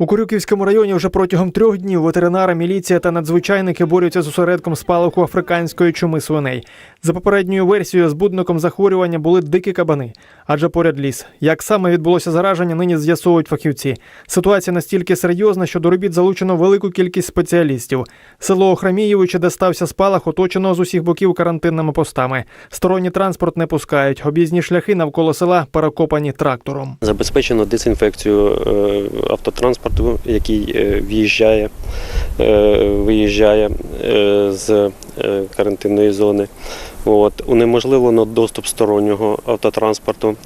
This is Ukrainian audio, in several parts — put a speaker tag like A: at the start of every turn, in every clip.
A: У Корюківському районі вже протягом трьох днів ветеринари, міліція та надзвичайники борються з осередком спалаху африканської чуми свиней. За попередньою версією, збудником захворювання були дикі кабани, адже поряд ліс. Як саме відбулося зараження, нині з'ясовують фахівці. Ситуація настільки серйозна, що до робіт залучено велику кількість спеціалістів. Село Охрамієвиче, де стався спалах, оточено з усіх боків карантинними постами. Сторонній транспорт не пускають. Об'їзні шляхи навколо села перекопані трактором.
B: Забезпечено дезінфекцію е, автотранспорту, який е, в'їжджає, е, виїжджає е, з карантинної зони. От. Унеможливлено доступ стороннього автотранспорту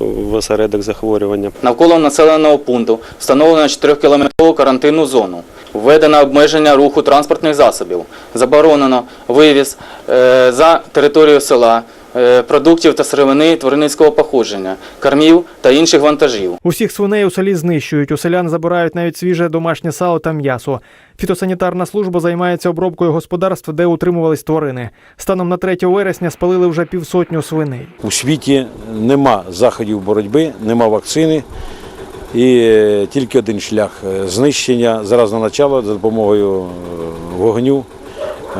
B: в осередок захворювання.
C: Навколо населеного пункту встановлено 4-кілометрову карантинну зону. Введено обмеження руху транспортних засобів. Заборонено вивіз за територію села продуктів та сировини тваринницького походження, кормів та інших вантажів.
A: Усіх свиней у селі знищують. У селян забирають навіть свіже домашнє сало та м'ясо. Фітосанітарна служба займається обробкою господарств, де утримувались тварини. Станом на 3 вересня спалили вже півсотню свиней.
D: У світі нема заходів боротьби, нема вакцини. І е, тільки один шлях е, знищення заразного начала за допомогою е, вогню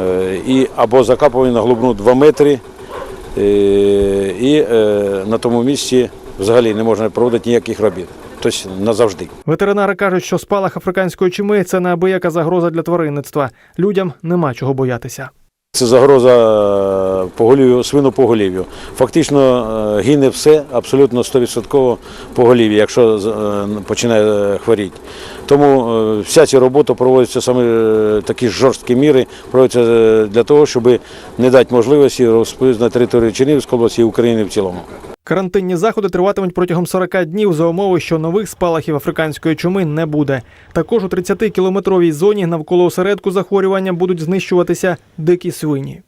D: е, і або закапування на глибину 2 метри. Е, І е, на тому місці взагалі не можна проводити ніяких робіт. Тобто назавжди.
A: Ветеринари кажуть, що спалах африканської чуми це неабияка загроза для тваринництва. Людям нема чого боятися.
D: Це загроза е, поголів'ю, свинопоголів'ю. Фактично е, гине все абсолютно 100% поголів'я, якщо е, починає хворіти. Тому вся ця робота проводиться саме такі жорсткі міри, проводяться е, для того, щоб не дати можливості розповісти на території Чернігівської області і України в цілому.
A: Карантинні заходи триватимуть протягом 40 днів за умови, що нових спалахів африканської чуми не буде. Також у 30-кілометровій зоні навколо осередку захворювання будуть знищуватися дикі свині.